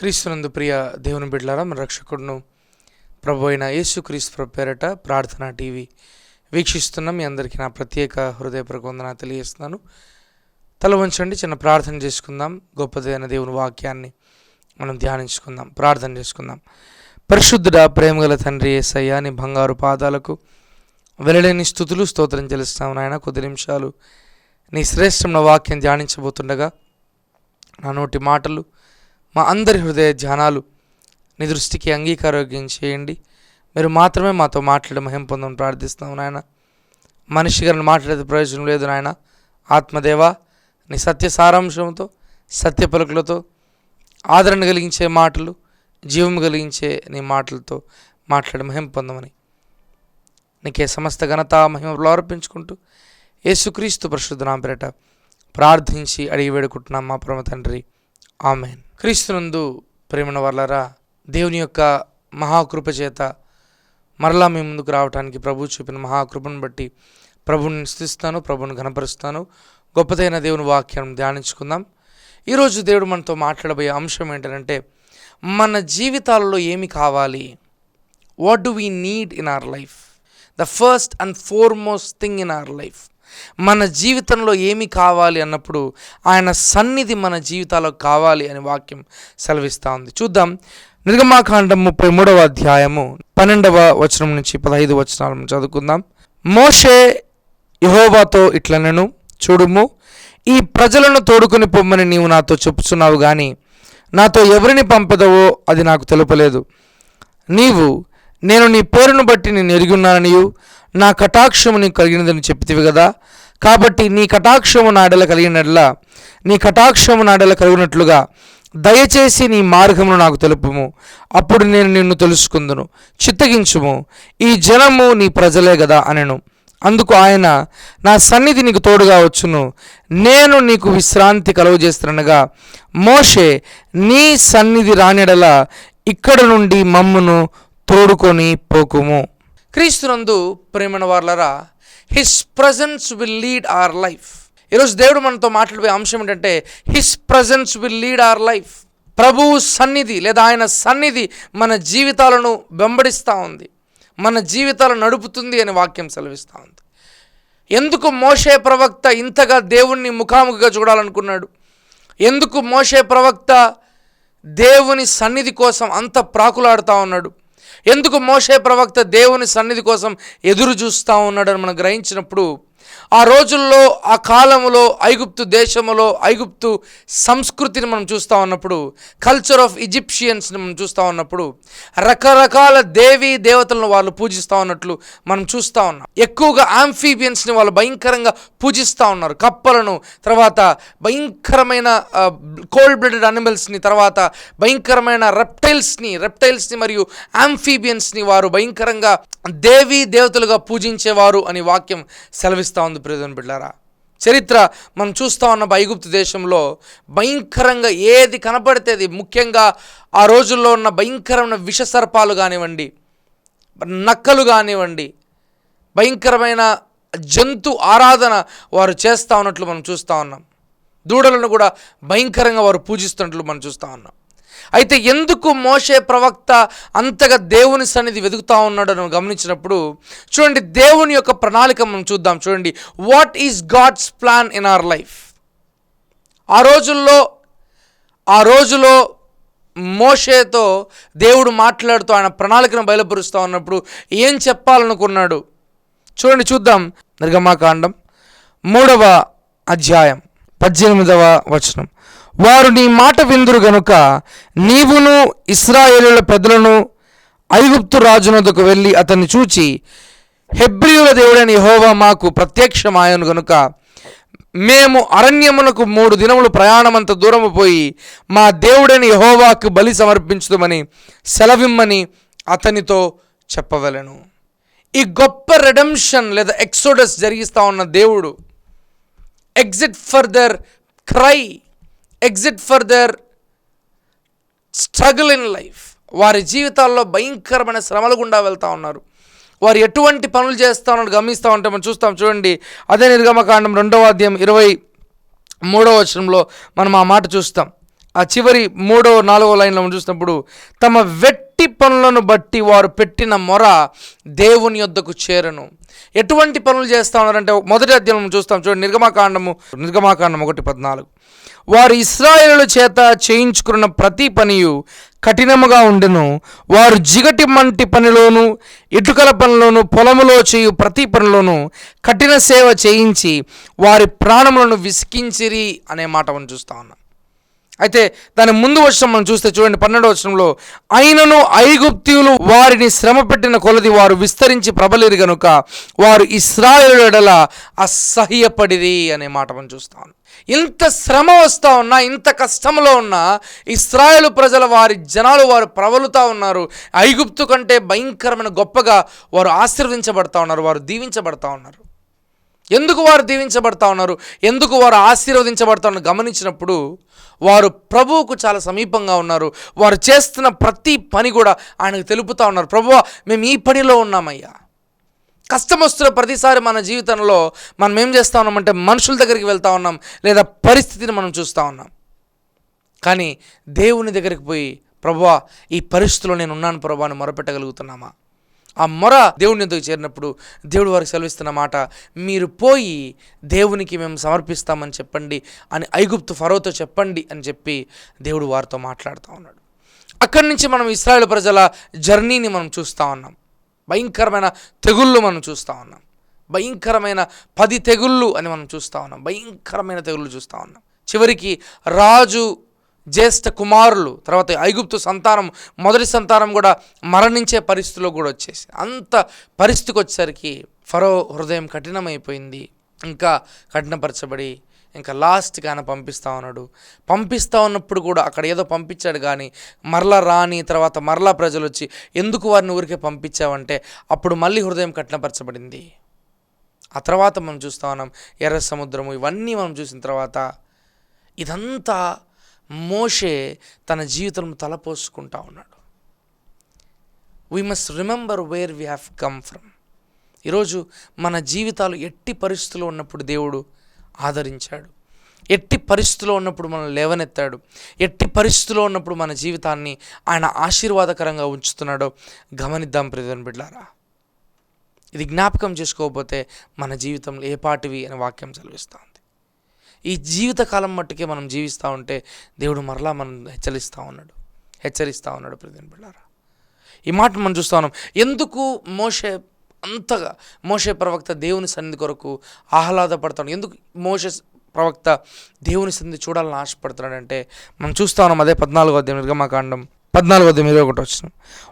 క్రీస్తునందు ప్రియ దేవుని బిడ్డలారా మన రక్షకుడును ప్రభు అయిన యేసుక్రీస్తు ప్రభు పేరట ప్రార్థన టీవీ వీక్షిస్తున్న. మీ అందరికీ నా ప్రత్యేక హృదయపూర్వక వందన తెలియజేస్తున్నాను. తల వంచండి చిన్న ప్రార్థన చేసుకుందాం. గొప్పదైన దేవుని వాక్యాన్ని మనం ధ్యానించుకుందాం ప్రార్థన చేసుకుందాం. పరిశుద్ధుడా ప్రేమగల తండ్రి ఏసయ్యా నీ బంగారు పాదాలకు వెలలేని స్థుతులు స్తోత్రం చెల్లిస్తాం నాయన. కొద్ది నిమిషాలు నీ శ్రేష్టమైన వాక్యం ధ్యానించబోతుండగా నా నోటి మాటలు మా అందరి హృదయ ధ్యానాలు నీ దృష్టికి అంగీకారోగ్యం చేయండి. మీరు మాత్రమే మాతో మాట్లాడే మహిం పొందని ప్రార్థిస్తున్నాం నాయన. మనిషి గారిని మాట్లాడే ప్రయోజనం లేదు నాయన. ఆత్మదేవ నీ సత్య సారాంశంతో సత్య పలుకులతో ఆదరణ కలిగించే మాటలు జీవం కలిగించే నీ మాటలతో మాట్లాడి మహిం పొందమని. నీకే సమస్త ఘనత మహిమలు అర్పించుకుంటూ యేసుక్రీస్తు పరిశుద్ధ నామ పేరట ప్రార్థించి అడిగి వేడుకుంటున్నాం మా పరమ తండ్రి. ఆమెన్. క్రీస్తునందు ప్రేమన వర్లరా దేవుని యొక్క మహాకృప చేత మరలా మీ ముందుకు రావడానికి ప్రభు చూపిన మహాకృపను బట్టి ప్రభుని స్థిస్తాను ప్రభుని ఘనపరుస్తాను. గొప్పదైన దేవుని వాక్యాన్ని ధ్యానించుకుందాం. ఈరోజు దేవుడు మనతో మాట్లాడబోయే అంశం ఏంటంటే మన జీవితాలలో ఏమి కావాలి? What do we need in our life the first and foremost thing in our life మన జీవితంలో ఏమి కావాలి అన్నప్పుడు ఆయన సన్నిధి మన జీవితాల్లో కావాలి అని వాక్యం సెలవిస్తూ ఉంది. చూద్దాం. నిర్గమాకాండం ముప్పై మూడవ అధ్యాయము పన్నెండవ వచనం నుంచి పదహైదు వచనాలను చదువుకుందాం. మోషే యహోవాతో ఇట్లనను చూడుము ఈ ప్రజలను తోడుకొని పొమ్మని నీవు నాతో చెప్పుచున్నావు కానీ నాతో ఎవరిని పంపదవో అది నాకు తెలుపలేదు. నీవు నేను నీ పేరును బట్టి నేను ఎరిగి ఉన్నాననియు నా కటాక్షము నీకు కలిగినదని చెప్తివి కదా కాబట్టి నీ కటాక్షము నాడల కలిగినట్లా నీ కటాక్షము నాడల కలిగినట్లుగా దయచేసి నీ మార్గమును నాకు తెలుపుము. అప్పుడు నేను నిన్ను తెలుసుకుందును. చిత్తగించుము. ఈ జనము నీ ప్రజలే కదా అనెను. అందుకు ఆయన నా సన్నిధి నీకు తోడుగా వచ్చును. నేను నీకు విశ్రాంతి కలుగజేస్తున్నగా మోషే నీ సన్నిధి రానిడల ఇక్కడ నుండి మమ్మును తోడుకొని పోకుము. క్రీస్తునందు ప్రేమణ వార్లరా his presence will lead our life ఈరోజు దేవుడు మనతో మాట్లాడే అంశం ఏంటంటే his presence will lead our life ప్రభువు సన్నిధి లేదా ఆయన సన్నిధి మన జీవితాలను వెంబడిస్తూ ఉంది. మన జీవితాలను నడుపుతుంది అని వాక్యం సెలవిస్తూ ఉంది. ఎందుకు మోషే ప్రవక్త ఇంతగా దేవుణ్ణి ముఖాముఖిగా చూడాలనుకున్నాడు? ఎందుకు మోషే ప్రవక్త దేవుని సన్నిధి కోసం అంత ప్రాకులాడుతూ ఉన్నాడు? ఎందుకు మోషే ప్రవక్త దేవుని సన్నిధి కోసం ఎదురు చూస్తూ ఉన్నాడని మనం గ్రహించినప్పుడు ఆ రోజుల్లో ఆ కాలంలో ఐగుప్తు దేశంలో ఐగుప్తు సంస్కృతిని మనం చూస్తూ ఉన్నప్పుడు కల్చర్ ఆఫ్ ఈజిప్షియన్స్ని మనం చూస్తూ ఉన్నప్పుడు రకరకాల దేవీ దేవతలను వాళ్ళు పూజిస్తూ ఉన్నట్లు మనం చూస్తూ ఉన్నాం. ఎక్కువగా ఆంఫీబియన్స్ని వాళ్ళు భయంకరంగా పూజిస్తూ ఉన్నారు. కప్పలను తర్వాత భయంకరమైన కోల్డ్ బ్లడెడ్ అనిమల్స్ని తర్వాత భయంకరమైన రెప్టైల్స్ని రెప్టైల్స్ని మరియు ఆంఫీబియన్స్ని వారు భయంకరంగా దేవీ దేవతలుగా పూజించేవారు అని వాక్యం సెలవిస్తూ ఉంది. ప్రియమైన బిడ్డారా చరిత్ర మనం చూస్తూ ఉన్న ఐగుప్తు దేశంలో భయంకరంగా ఏది కనపడితే అది ముఖ్యంగా ఆ రోజుల్లో ఉన్న భయంకరమైన విషసర్పాలు కానివ్వండి నక్కలు కానివ్వండి భయంకరమైన జంతు ఆరాధన వారు చేస్తూ ఉన్నట్లు మనం చూస్తూ ఉన్నాం. దూడలను కూడా భయంకరంగా వారు పూజిస్తున్నట్లు మనం చూస్తూ ఉన్నాం. అయితే ఎందుకు మోషే ప్రవక్త అంతగా దేవుని సన్నిధి వెతుకుతా ఉన్నాడు అని గమనించినప్పుడు చూడండి దేవుని యొక్క ప్రణాళిక మనం చూద్దాం. చూడండి what is God's plan in our life ఆ రోజుల్లో ఆ రోజులో మోషేతో దేవుడు మాట్లాడుతూ ఆయన ప్రణాళికను బయలుపరుస్తూ ఉన్నప్పుడు ఏం చెప్పాలనుకున్నాడు? చూడండి చూద్దాం. నిర్గమాకాండం మూడవ అధ్యాయం పద్దెనిమిదవ వచనం. వారు నీ మాట విందురు గనుక నీవును ఇస్రాయేలుల పెద్దలను ఐగుప్తు రాజునొద్దకు వెళ్ళి అతన్ని చూచి హెబ్రియుల దేవుడని హోవా మాకు ప్రత్యక్షమాయను గనుక మేము అరణ్యమునకు మూడు దినములు ప్రయాణమంత దూరము పోయి మా దేవుడని హోవాకు బలి సమర్పించుదామని సెలవిమ్మని అతనితో చెప్పవలెను. ఈ గొప్ప రెడమ్షన్ లేదా ఎక్సోడస్ జరిగిస్తా ఉన్న దేవుడు exit for their cry exit for their struggle in life వారి జీవితాల్లో భయంకరమైన శ్రమల గుండా వెళ్తూ ఉన్నారు. వారు ఎటువంటి పనులు చేస్తూ ఉన్నారు గమనిస్తూ ఉంటే మనం చూస్తాం. చూడండి అదే నిర్గమకాండం రెండవ అధ్యాయం ఇరవై మూడవ వచనంలో మనం ఆ మాట చూస్తాం. ఆ చివరి మూడో నాలుగో లైన్లో మనం చూసినప్పుడు తమ వెట్టి పనులను బట్టి వారు పెట్టిన మొర దేవుని యొద్దకు చేరను. ఎటువంటి పనులు చేస్తా ఉన్నారంటే మొదటి అధ్యాయం చూస్తాం. చూడండి నిర్గమాకాండము నిర్గమాకాండం ఒకటి పద్నాలుగు. వారు ఇస్రాయేలుల చేత చేయించుకున్న ప్రతి పనియు కఠినముగా ఉండెను. వారు జిగటి మంటి పనిలోను ఇటుకల పనిలోను పొలములో చేయు ప్రతి పనిలోను కఠిన సేవ చేయించి వారి ప్రాణములను విసికించిరి అనే మాట మనం చూస్తా ఉన్నాం. అయితే దాని ముందు వచ్చిన మనం చూస్తే చూడండి పన్నెండవ వచనంలో అయినను ఐగుప్తియులు వారిని శ్రమ పెట్టిన కొలది వారు విస్తరించి ప్రబలేరు గనుక వారు ఇస్రాయేలుడల అసహ్యపడిరి అనే మాట మనం చూస్తాం. ఇంత శ్రమ వస్తూ ఉన్నా ఇంత కష్టంలో ఉన్నా ఇస్రాయేలు ప్రజల వారి జనాలు వారు ప్రబలుతూ ఉన్నారు. ఐగుప్తు కంటే భయంకరమైన గొప్పగా వారు ఆశీర్వదించబడతా ఉన్నారు వారు దీవించబడతా ఉన్నారు. ఎందుకు వారు దీవించబడతా ఉన్నారు? ఎందుకు వారు ఆశీర్వదించబడతా ఉన్నారు గమనించినప్పుడు వారు ప్రభువుకు చాలా సమీపంగా ఉన్నారు. వారు చేస్తున్న ప్రతి పని కూడా ఆయనకు తెలుపుతా ఉన్నారు. ప్రభువ మేము ఈ పనిలో ఉన్నామయ్యా. కష్టం వస్తున్న ప్రతిసారి మన జీవితంలో మనం ఏం చేస్తా ఉన్నామంటే మనుషుల దగ్గరికి వెళ్తా ఉన్నాం లేదా పరిస్థితిని మనం చూస్తూ ఉన్నాం. కానీ దేవుని దగ్గరికి పోయి ప్రభువా ఈ పరిస్థితిలో నేను ఉన్నాను ప్రభా అని మొరపెట్టగలుగుతున్నామా? ఆ మొర దేవుని ఎందుకు చేరినప్పుడు దేవుడు వారికి సెలవిస్తున్న మాట మీరు పోయి దేవునికి మేము సమర్పిస్తామని చెప్పండి అని ఐగుప్తు ఫరోతో చెప్పండి అని చెప్పి దేవుడు వారితో మాట్లాడుతూ ఉన్నాడు. అక్కడి నుంచి మనం ఇస్రాయేల్ ప్రజల జర్నీని మనం చూస్తూ ఉన్నాం. భయంకరమైన తెగుళ్ళు మనం చూస్తూ ఉన్నాం. భయంకరమైన పది తెగుళ్ళు అని మనం చూస్తూ ఉన్నాం. భయంకరమైన తెగుళ్ళు చూస్తూ ఉన్నాం. చివరికి రాజు జ్యేష్ఠ కుమారులు తర్వాత ఐగుప్తు సంతానం మొదటి సంతానం కూడా మరణించే పరిస్థితిలో కూడా వచ్చేసి అంత పరిస్థితికి వచ్చేసరికి ఫరో హృదయం కఠినమైపోయింది. ఇంకా కఠినపరచబడి ఇంకా లాస్ట్కి ఆయన పంపిస్తా ఉన్నాడు. పంపిస్తా ఉన్నప్పుడు కూడా అక్కడ ఏదో పంపించాడు కానీ మరలా రాని తర్వాత మరలా ప్రజలు వచ్చి ఎందుకు వారిని ఊరికే పంపించావంటే అప్పుడు మళ్ళీ హృదయం కఠినపరచబడింది. ఆ తర్వాత మనం చూస్తా ఉన్నాం ఎర్ర సముద్రము ఇవన్నీ మనం చూసిన తర్వాత ఇదంతా మోషే తన జీవితం తలపోసుకుంటా ఉన్నాడు. We must remember where we have come from ఈరోజు మన జీవితాలు ఎట్టి పరిస్థితుల్లో ఉన్నప్పుడు దేవుడు ఆదరించాడు. ఎట్టి పరిస్థితిలో ఉన్నప్పుడు మనం లేవనెత్తాడు. ఎట్టి పరిస్థితిలో ఉన్నప్పుడు మన జీవితాన్ని ఆయన ఆశీర్వాదకరంగా ఉంచుతున్నాడో గమనిద్దాం ప్రజలను బిడ్డారా ఇది జ్ఞాపకం చేసుకోకపోతే మన జీవితంలో ఏ పాటివి అని వాక్యం చదివిస్తాం ఈ జీవితకాలం మట్టుకే మనం జీవిస్తూ ఉంటే దేవుడు మరలా మనం హెచ్చరిస్తూ ఉన్నాడు. హెచ్చరిస్తూ ఉన్నాడు ప్రజలను బిళ్ళారా ఈ మాట మనం చూస్తా ఉన్నాం. ఎందుకు మోషే అంతగా మోషే ప్రవక్త దేవుని సన్నిధి కొరకు ఆహ్లాదపడతాడు? ఎందుకు మోషే ప్రవక్త దేవుని సన్నిధి చూడాలని ఆశపడుతున్నాడంటే మనం చూస్తా ఉన్నాం అదే పద్నాలుగో అధ్యాయం నిర్గమాకాండం పద్నాలుగో తొమ్మిది ఒకటి వచ్చిన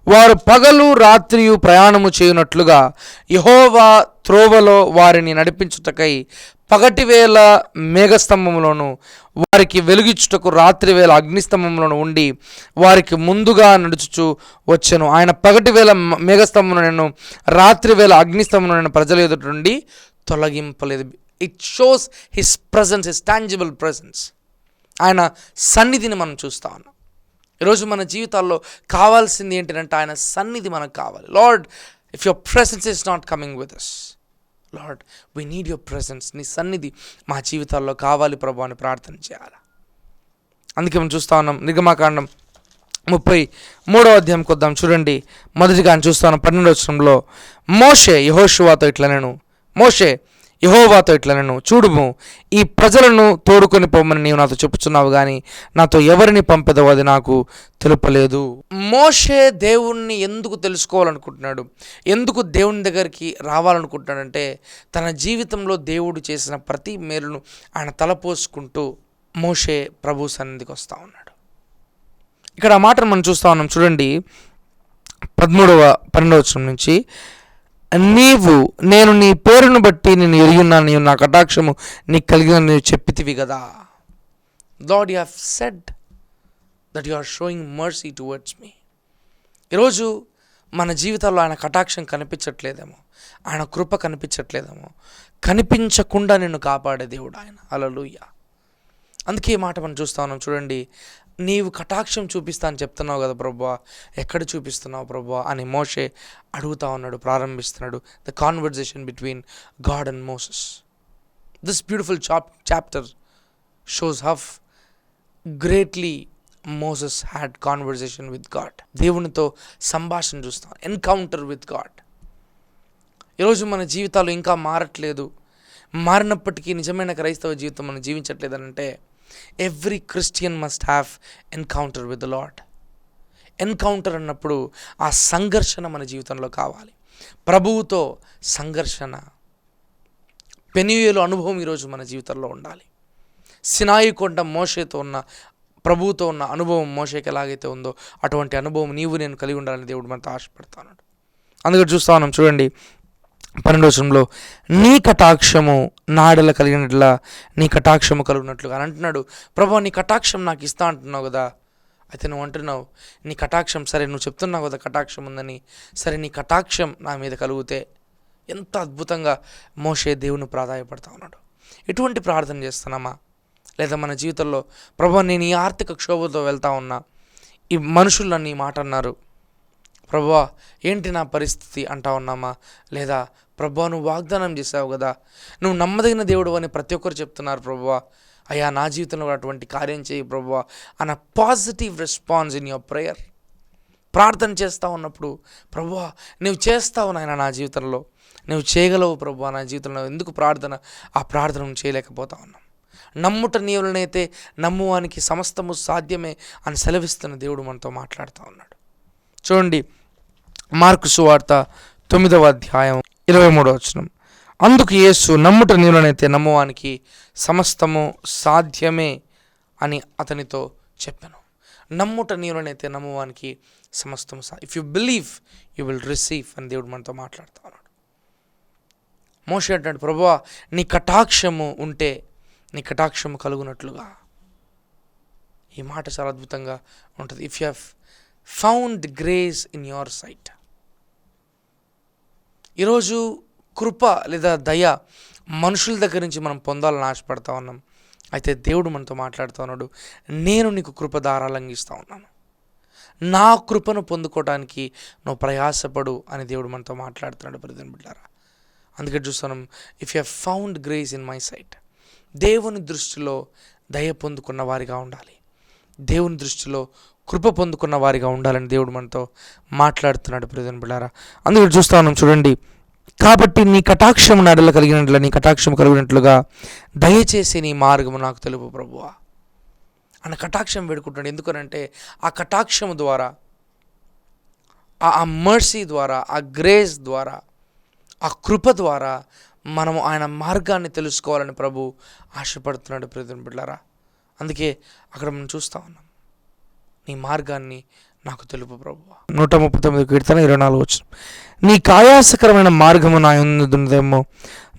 వారు పగలు రాత్రియు ప్రయాణము చేయనట్లుగా యహోవా త్రోవలో వారిని నడిపించుటకై పగటివేళ మేఘస్తంభంలోను వారికి వెలుగిచ్చుటకు రాత్రివేళ అగ్నిస్తంభంలోను ఉండి వారికి ముందుగా నడుచుచు వచ్చెను. ఆయన పగటివేళ మేఘస్తంభంలో నేను రాత్రివేళ అగ్నిస్తంభంలో నేను ప్రజల ఎదుట నుండి తొలగింపలేదు. It shows his presence his tangible presence ఆయన సన్నిధిని మనం చూస్తా ఉన్నాం. ఈరోజు మన జీవితాల్లో కావాల్సింది ఏంటంటే ఆయన సన్నిధి మనకు కావాలి. Lord if your presence is not coming with us Lord we need your presence నీ సన్నిధి మా జీవితాల్లో కావాలి ప్రభు అని ప్రార్థన చేయాలి? అందుకే మనం చూస్తా ఉన్నాం నిగమాకాండం ముప్పై మూడో అధ్యాయం కొద్దాం. చూడండి. మొదటిగా చూస్తాను చూస్తా పన్నెండవ వచనంలో మోషే యహోషువాతో ఇట్లా నేను మోషే యహోవాతో ఇట్లా నేను చూడుము ఈ ప్రజలను తోడుకొని పోమని నీవు నాతో చెప్పుచున్నావు కానీ నాతో ఎవరిని పంపెదవో అది నాకు తెలుపలేదు. మోషే దేవుణ్ణి ఎందుకు తెలుసుకోవాలనుకుంటున్నాడు? ఎందుకు దేవుని దగ్గరికి రావాలనుకుంటున్నాడంటే తన జీవితంలో దేవుడు చేసిన ప్రతి మేలును ఆయన తలపోసుకుంటూ మోషే ప్రభు సన్నిధికి వస్తూ ఉన్నాడు. ఇక్కడ ఆ మాటను మనం చూస్తూ ఉన్నాం. చూడండి పదమూడవ పన్నెండవ నుంచి. నీవు నేను నీ పేరును బట్టి నేను ఎరిగిన్నాను నీవు నా కటాక్షము నీకు కలిగిన నీవు చెప్పితివి కదా Lord you have said that you are showing mercy towards me ఈరోజు మన జీవితాల్లో ఆయన కటాక్షం కనిపించట్లేదేమో ఆయన కృప కనిపించట్లేదేమో. కనిపించకుండా నిన్ను కాపాడే దేవుడు ఆయన. అలలుయ్య అందుకే ఈ మాట మనం చూస్తా ఉన్నాం. చూడండి నీవు కటాక్షం చూపిస్తా అని చెప్తున్నావు కదా ప్రభా. ఎక్కడ చూపిస్తున్నావు ప్రభా? అని మోషే అడుగుతా ఉన్నాడు ప్రారంభిస్తున్నాడు. The conversation between God and Moses this beautiful chap chapter shows how greatly Moses had conversation with God దేవునితో సంభాషణ చూస్తాం ఎన్కౌంటర్ విత్ గాడ్ ఈరోజు మన జీవితాలు ఇంకా మారట్లేదు. మారినప్పటికీ నిజమైన క్రైస్తవ జీవితం మనం జీవించట్లేదు అంటే every Christian must have encounter with the Lord encounter అన్నప్పుడు ఆ సంఘర్షణ మన జీవితంలో కావాలి. ప్రభువుతో సంఘర్షణ పెనుయేలు అనుభవం ఈరోజు మన జీవితంలో ఉండాలి. సినాయి కొండ మోషేతో ఉన్న ప్రభువుతో ఉన్న అనుభవం మోషేకి ఎలాగైతే ఉందో అటువంటి అనుభవం నీవు నేను కలిగి ఉండాలని దేవుడు మనతో ఆశపడతాను అందుకని చూస్తా ఉన్నాం చూడండి. పన్నెండు వచనంలో నీ కటాక్షము నాడల కలిగినట్లా నీ కటాక్షము కలిగినట్లుగా. అని అంటున్నాడు. ప్రభా నీ కటాక్షం నాకు ఇస్తా అంటున్నావు కదా. అయితే నువ్వు అంటున్నావు నీ కటాక్షం సరే నువ్వు చెప్తున్నావు కదా కటాక్షం ఉందని. సరే నీ కటాక్షం నా మీద కలిగితే ఎంత అద్భుతంగా మోసే దేవుని ప్రాధాయపడతా ఉన్నాడు. ఎటువంటి ప్రార్థన చేస్తున్నామా? లేదా మన జీవితంలో ప్రభా నేను ఈ ఆర్థిక క్షోభతో వెళ్తా ఉన్నా. ఈ మనుషులు నన్ను ఈ మాట అన్నారు. ప్రభువా ఏంటి నా పరిస్థితి అంటా ఉన్నామా? లేదా ప్రభా నువ్వు వాగ్దానం చేసావు కదా? నువ్వు నమ్మదగిన దేవుడు అని ప్రతి ఒక్కరు చెప్తున్నారు ప్రభువా అయ్యా నా జీవితంలో అటువంటి కార్యం చేయి ప్రభువా అన్న positive response in your prayer ప్రార్థన చేస్తూ ఉన్నప్పుడు ప్రభువా నువ్వు చేస్తావు నాయన నా జీవితంలో. నువ్వు చేయగలవు ప్రభు నా జీవితంలో. ఎందుకు ప్రార్థన? ఆ ప్రార్థన చేయలేకపోతా ఉన్నాం నమ్ముట నీవులనైతే నమ్మువానికి సమస్తము సాధ్యమే అని సెలవిస్తున్న దేవుడు మనతో మాట్లాడుతూ ఉన్నాడు. చూడండి మార్కు సువార్త తొమ్మిదవ అధ్యాయం ఇరవై మూడవ వచనం. అందుకు యేసు నమ్ముట నీవులనైతే నమ్మువానికి సమస్తము సాధ్యమే అని అతనితో చెప్పాను. నమ్ముట నీవులనైతే నమ్మువానికి సమస్తము సా if you believe you will receive అని దేవుడు మనతో మాట్లాడుతూ ఉన్నాడు. మోషే అంటాడు ప్రభువా నీ కటాక్షము ఉంటే నీ కటాక్షము కలుగునట్లుగా. ఈ మాట చాలా అద్భుతంగా ఉంటుంది. If you have found grace in your sight ఈరోజు కృప లేదా దయ మనుషుల దగ్గర నుంచి మనం పొందాలని ఆశపడతా ఉన్నాం. అయితే దేవుడు మనతో మాట్లాడుతూ ఉన్నాడు. నేను నీకు కృప దారాలంగిస్తూ ఉన్నాను. నా కృపను పొందుకోవడానికి నువ్వు ప్రయాసపడు అని దేవుడు మనతో మాట్లాడుతున్నాడు ప్రతిని బిడ్డారా. అందుకే చూస్తున్నాం if you found grace in my sight దేవుని దృష్టిలో దయ పొందుకున్న వారిగా ఉండాలి. దేవుని దృష్టిలో కృప పొందుకున్న వారిగా ఉండాలని దేవుడు మనతో మాట్లాడుతున్నాడు ప్రజన్ బిళ్ళారా అందుకే చూస్తా ఉన్నాం చూడండి. కాబట్టి నీ కటాక్షము నడల కలిగినట్లు నీ కటాక్షము కలిగినట్లుగా దయచేసి నీ మార్గము నాకు తెలుపు ప్రభువా. అన్న కటాక్షం వేడుకుంటాడు ఎందుకనంటే ఆ కటాక్షము ద్వారా ఆ ఆ మర్సీ ద్వారా ఆ గ్రేస్ ద్వారా ఆ కృప ద్వారా మనము ఆయన మార్గాన్ని తెలుసుకోవాలని ప్రభు ఆశపడుతున్నాడు ప్రజలు బిడ్డారా. అందుకే అక్కడ మనం చూస్తూ ఉన్నాం. నీ మార్గాన్ని నాకు తెలుపు ప్రభు నూట ముప్పై తొమ్మిది కీర్తన ఇరవై నాలుగు వచ్చిన నీ కాయాసకరమైన మార్గము నా ఎందున్నదేమో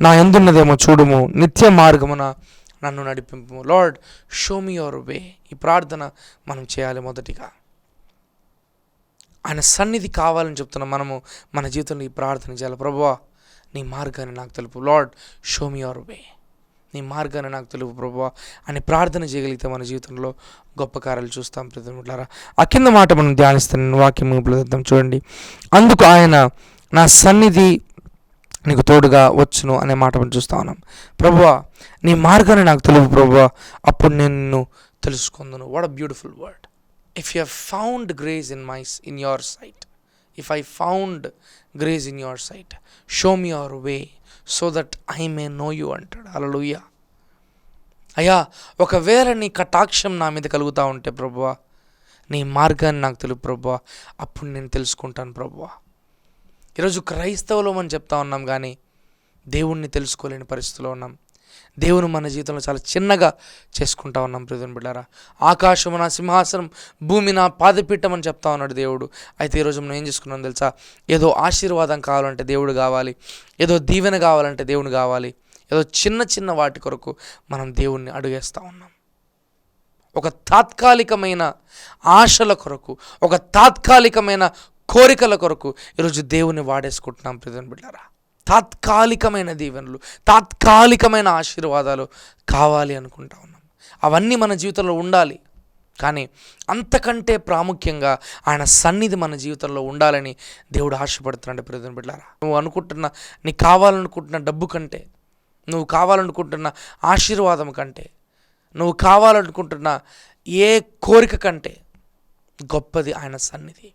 నా ఎందున్నదేమో చూడుము. నిత్య మార్గమున నన్ను నడిపింపు. Lord show me your way. ఈ ప్రార్థన మనం చేయాలి మొదటిగా. ఆయన సన్నిధి కావాలని చెప్తున్నాం మనము మన జీవితంలో ఈ ప్రార్థన చేయాలి. ప్రభువా నీ మార్గాన్ని నాకు తెలుపు. Lord show me your way. నీ మార్గాన్ని నాకు తెలుపు ప్రభువా అని ప్రార్థన చేయగలిగితే మన జీవితంలో గొప్ప కార్యాలు చూస్తాం ప్రజలారా ఆ కింద మాట మనం ధ్యానిస్తాను వాక్యం ప్రదర్థం చూడండి. అందుకు ఆయన నా సన్నిధి నీకు తోడుగా వచ్చును అనే మాట మనం చూస్తా ఉన్నాం. ప్రభువా నీ మార్గాన్ని నాకు తెలుపు ప్రభువా అప్పుడు నేను నిన్ను తెలుసుకుందును. What a beautiful word if you found grace in my in your sight if I found grace in your sight show me your way so that I may know you అంటాడు. అలలుయ్య అయ్యా ఒకవేళ నీ కటాక్షం నా మీద కలుగుతూ ఉంటే ప్రభువా నీ మార్గాన్ని నాకు తెలుపు ప్రభువా అప్పుడు నేను తెలుసుకుంటాను ప్రభువా. ఈరోజు క్రైస్తవులం అని చెప్తా ఉన్నాం కానీ దేవుణ్ణి తెలుసుకోలేని పరిస్థితిలో ఉన్నాం. దేవుని మన జీవితంలో చాలా చిన్నగా చేసుకుంటా ఉన్నాం ప్రియని బిడ్డారా. ఆకాశము నా సింహాసనం భూమి నా పాదపీఠం అని చెప్తా ఉన్నాడు దేవుడు. అయితే ఈరోజు మనం ఏం చేసుకున్నాం తెలుసా? ఏదో ఆశీర్వాదం కావాలంటే దేవుడు కావాలి ఏదో దీవెన కావాలంటే దేవుడు కావాలి ఏదో చిన్న చిన్న వాటి కొరకు మనం దేవుణ్ణి అడుగేస్తూ ఉన్నాం. ఒక తాత్కాలికమైన ఆశల కొరకు ఒక తాత్కాలికమైన కోరికల కొరకు ఈరోజు దేవుని వాడేసుకుంటున్నాం ప్రియని బిడ్డారా. తాత్కాలికమైన దీవెనలు తాత్కాలికమైన ఆశీర్వాదాలు కావాలి అనుకుంటా ఉన్నాం. అవన్నీ మన జీవితంలో ఉండాలి. కానీ అంతకంటే ప్రాముఖ్యంగా ఆయన సన్నిధి మన జీవితంలో ఉండాలని దేవుడు ఆశపడుతున్నాడు ప్రజలు బిడ్డారా. నువ్వు అనుకుంటున్న నీకు కావాలనుకుంటున్న డబ్బు కంటే నువ్వు కావాలనుకుంటున్న ఆశీర్వాదం కంటే నువ్వు కావాలనుకుంటున్న ఏ కోరిక కంటే గొప్పది ఆయన సన్నిధి.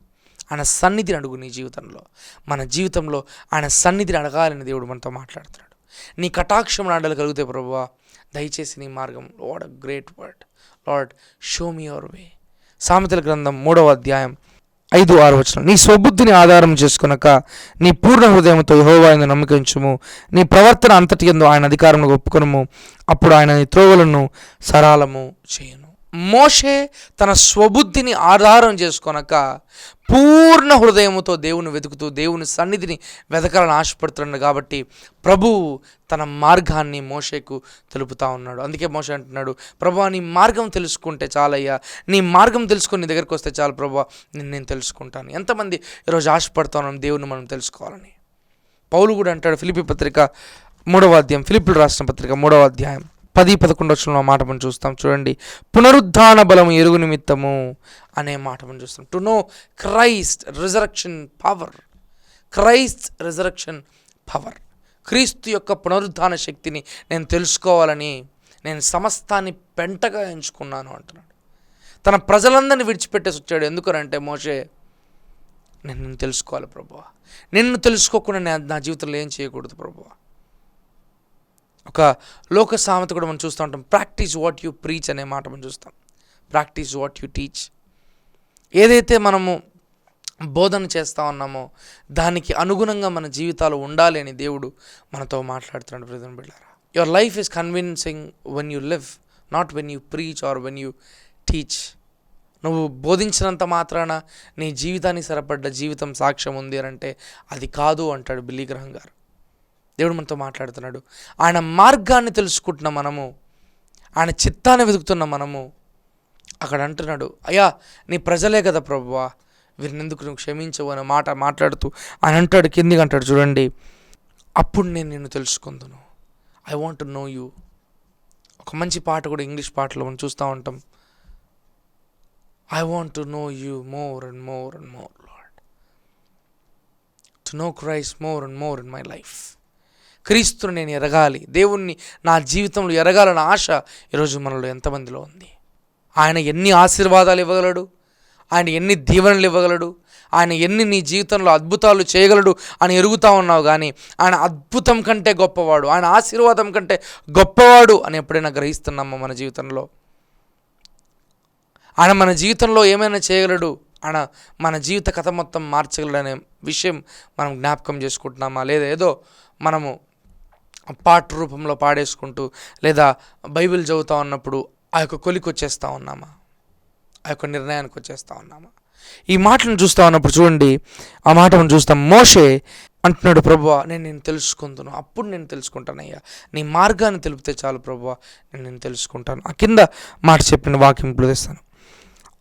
ఆయన సన్నిధిని అడుగు నీ జీవితంలో. మన జీవితంలో ఆయన సన్నిధిని అడగాలని దేవుడు మనతో మాట్లాడుతున్నాడు. నీ కటాక్షం నాడలు కలిగితే ప్రభువా దయచేసి నీ మార్గం Lord a great word Lord show me your way. సామెతల గ్రంథం మూడవ అధ్యాయం ఐదు ఆరు వచ్చిన నీ స్వబుద్ధిని ఆధారం చేసుకునక నీ పూర్ణ హృదయంతో యెహోవాయందు నమ్మకించుము. నీ ప్రవర్తన అంతటి ఎందు ఆయన అధికారంలో ఒప్పుకొనము. అప్పుడు ఆయన నీ త్రోవలను సరాలము చేయను. మోషే తన స్వబుద్ధిని ఆధారం చేసుకొనక పూర్ణ హృదయముతో దేవుని వెతుకుతూ దేవుని సన్నిధిని వెతకాలని ఆశపడుతున్నాడు కాబట్టి ప్రభువు తన మార్గాన్ని మోషేకు తెలుపుతా ఉన్నాడు. అందుకే మోషే అంటున్నాడు ప్రభు నీ మార్గం తెలుసుకుంటే చాలయ్యా. నీ మార్గం తెలుసుకుని నీ దగ్గరికి వస్తే చాలు ప్రభు. నేను నేను తెలుసుకుంటాను. ఎంతమంది ఈరోజు ఆశపడుతున్నాం దేవుని మనం తెలుసుకోవాలని. పౌలు కూడా అంటాడు ఫిలిపి పత్రిక మూడవ అధ్యాయం ఫిలిపిల్ రాష్ట్ర పత్రిక మూడవ అధ్యాయం. పది పదకొండు మాట మనం చూస్తాం. చూడండి. పునరుద్ధాన బలము ఎరుగు నిమిత్తము అనే మాట మనం చూస్తాం. To know Christ resurrection power Christ resurrection power క్రీస్తు యొక్క పునరుద్ధాన శక్తిని నేను తెలుసుకోవాలని నేను సమస్తాన్ని పెంటగా ఎంచుకున్నాను అంటున్నాడు. తన ప్రజలందరినీ విడిచిపెట్టేసి వచ్చాడు. ఎందుకనంటే మోషే నేను నిన్ను తెలుసుకోవాలి ప్రభువ. నిన్ను తెలుసుకోకుండా నేను నా జీవితంలో ఏం చేయకూడదు ప్రభువా. ఒక లోక సామెత కూడా మనం చూస్తూ ఉంటాం. ప్రాక్టీస్ వాట్ యు ప్రీచ్ అనే మాట మనం చూస్తాం. ప్రాక్టీస్ వాట్ యు టీచ్ ఏదైతే మనము బోధన చేస్తూ ఉన్నామో దానికి అనుగుణంగా మన జీవితాలు ఉండాలి అని దేవుడు మనతో మాట్లాడుతున్నాడు ప్రజలు బిళ్ళారా your life is convincing when you live not when you preach or when you teach నువ్వు బోధించినంత మాత్రాన నీ జీవితానికి సరిపడ్డ జీవితం సాక్ష్యం ఉంది అని అంటే అది కాదు అంటాడు బిల్లీగ్రహం గారు. దేవుడు మనతో మాట్లాడుతున్నాడు. ఆయన మార్గాన్ని తెలుసుకుంటున్న మనము ఆయన చిత్తాన్ని వెతుకుతున్న మనము అక్కడ అంటున్నాడు అయ్యా నీ ప్రజలే కదా ప్రభువా వీరిని ఎందుకు నువ్వు క్షమించవు? అనే మాట మాట్లాడుతూ ఆయన అంటాడు కిందికి అంటాడు చూడండి అప్పుడు నేను నిన్ను తెలుసుకుందును. I want to know you ఒక మంచి పాట కూడా ఇంగ్లీష్ పాటలో మనం చూస్తూ ఉంటాం. I want to know you more and more and more Lord to know Christ more and more in my life క్రీస్తుని నేను ఎరగాలి. దేవుణ్ణి నా జీవితంలో ఎరగాలన్న ఆశ ఈరోజు మనలో ఎంతమందిలో ఉంది? ఆయన ఎన్ని ఆశీర్వాదాలు ఇవ్వగలడు? ఆయన ఎన్ని దీవెనలు ఇవ్వగలడు? ఆయన ఎన్ని నీ జీవితంలో అద్భుతాలు చేయగలడు అని ఎరుగుతా ఉన్నావు కానీ ఆయన అద్భుతం కంటే గొప్పవాడు ఆయన ఆశీర్వాదం కంటే గొప్పవాడు అని ఎప్పుడైనా గ్రహిస్తున్నామా మన జీవితంలో? ఆయన మన జీవితంలో ఏమైనా చేయగలడు? ఆయన మన జీవిత కథ మొత్తం మార్చగలడు అనే విషయం మనం జ్ఞాపకం చేసుకుంటున్నామా? లేదా ఏదో మనము పాట రూపంలో పాడేసుకుంటూ లేదా బైబిల్ చదువుతా ఉన్నప్పుడు ఆ యొక్క కొలికి వచ్చేస్తూ ఉన్నామా? ఆ యొక్క నిర్ణయానికి వచ్చేస్తూ ఉన్నామా? ఈ మాటలను చూస్తూ ఉన్నప్పుడు చూడండి ఆ మాట మనం చూస్తాం. మోషే అంటున్నాడు ప్రభువా నేను నేను తెలుసుకుందును. అప్పుడు నేను తెలుసుకుంటానయ్యా. నీ మార్గాన్ని తెలిపితే చాలు ప్రభువా నేను నేను తెలుసుకుంటాను. ఆ కింద మాట చెప్పిన వాక్యం ఇప్పుడు తెస్తాను.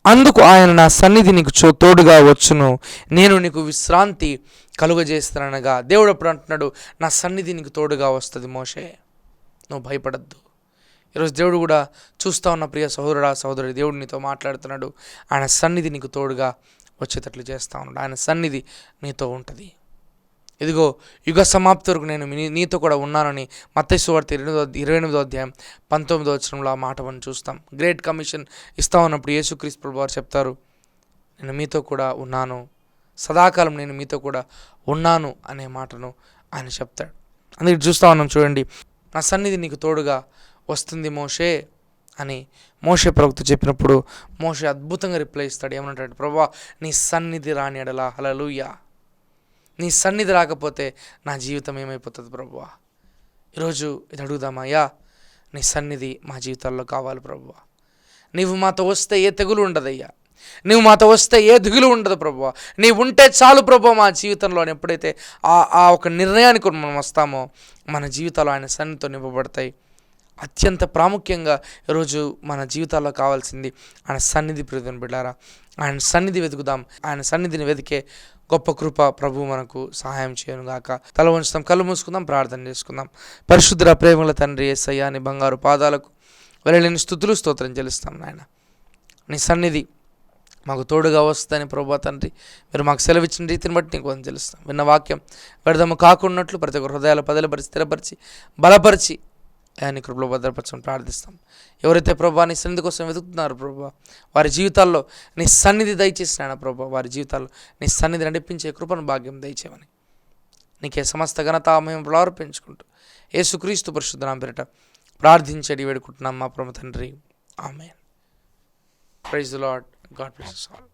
అందుకు ఆయన నా సన్నిధి నీకు చో తోడుగా వచ్చును. నేను నీకు విశ్రాంతి కలుగజేస్తానగా దేవుడు అప్పుడు అంటున్నాడు నా సన్నిధి నీకు తోడుగా వస్తుంది మోషే. నువ్వు భయపడద్దు. ఈరోజు దేవుడు కూడా చూస్తా ఉన్న ప్రియ సహోదరుడా సహోదరుడు దేవుడు నీతో మాట్లాడుతున్నాడు. ఆయన సన్నిధి నీకు తోడుగా వచ్చేటట్లు చేస్తా ఉన్నాడు. ఆయన సన్నిధి నీతో ఉంటుంది. ఇదిగో యుగ సమాప్తి వరకు నేను మీ- నీతో కూడా ఉన్నానని మత్తయి వార్త ఇరవై ఇరవై ఎనిమిదో అధ్యాయం పంతొమ్మిదో వచ్చరంలో ఆ మాట మనం చూస్తాం. గ్రేట్ కమిషన్ ఇస్తా ఉన్నప్పుడు యేసుక్రీస్తు ప్రభు వారు చెప్తారు నేను మీతో కూడా ఉన్నాను సదాకాలం నేను మీతో కూడా ఉన్నాను అనే మాటను ఆయన చెప్తాడు. అందుకే చూస్తా ఉన్నాం చూడండి. నా సన్నిధి నీకు తోడుగా వస్తుంది మోషే అని మోషే ప్రవక్త చెప్పినప్పుడు మోషే అద్భుతంగా రిప్లై ఇస్తాడు. ఏమంటాడు ప్రభా నీ సన్నిధి రాని అడలా హలలుయా నీ సన్నిధి రాకపోతే నా జీవితం ఏమైపోతుంది ప్రభువా? ఈరోజు ఇది అడుగుదామయ్యా నీ సన్నిధి మా జీవితాల్లో కావాలి ప్రభువా. నీవు మాతో వస్తే ఏ తెగులు ఉండదయ్యా నువ్వు మాతో వస్తే ఏ దిగులు ఉండదు ప్రభువా. నీవు ఉంటే చాలు ప్రభు మా జీవితంలో. ఎప్పుడైతే ఆ ఆ ఒక నిర్ణయానికి మనం వస్తామో మన జీవితాలు ఆయన సన్నిధితో నింపబడతాయి. అత్యంత ప్రాముఖ్యంగా ఈరోజు మన జీవితాల్లో కావాల్సింది ఆయన సన్నిధి ప్రతిని బిడ్డారా. ఆయన సన్నిధి వెతుకుదాం. ఆయన సన్నిధిని వెతికే గొప్ప కృప ప్రభు మనకు సహాయం చేయను గాక. తల ఉంచుతాం కళ్ళు మూసుకుందాం ప్రార్థన చేసుకుందాం. పరిశుద్ధ ప్రేమల తండ్రి ఏసయ్యా బంగారు పాదాలకు వెళ్ళలేని స్థుతులు స్తోత్రం చెల్లిస్తాం నాయన. నీ సన్నిధి మాకు తోడుగా వస్తుందని ప్రభా తండ్రి మీరు మాకు సెలవిచ్చిన రీతిని బట్టి నీకు వందలు తెలుస్తాం విన్న వాక్యం వ్యర్థము కాకున్నట్లు ప్రతి ఒక్క హృదయాల పదలపరిచి స్థిరపరిచి బలపరిచి ఆయన కృపలో భద్రపరచని ప్రార్థిస్తాం. ఎవరైతే ప్రభా నీ సన్నిధి కోసం వెతుకుతున్నారో ప్రభా వారి జీవితాల్లో నీ సన్నిధి దయచేసి నాయన ప్రభా వారి జీవితాల్లో నీ సన్నిధి నడిపించే కృపను భాగ్యం దయచేయమని. నీకే సమస్త ఘనత మేము ప్రారంభించుకుంటూ యేసుక్రీస్తు పరిశుద్ధ నామ పేరిట ప్రార్థించడి వేడుకుంటున్నాం మా ప్రమ తండ్రి. ఆమె praise Lord God bless all.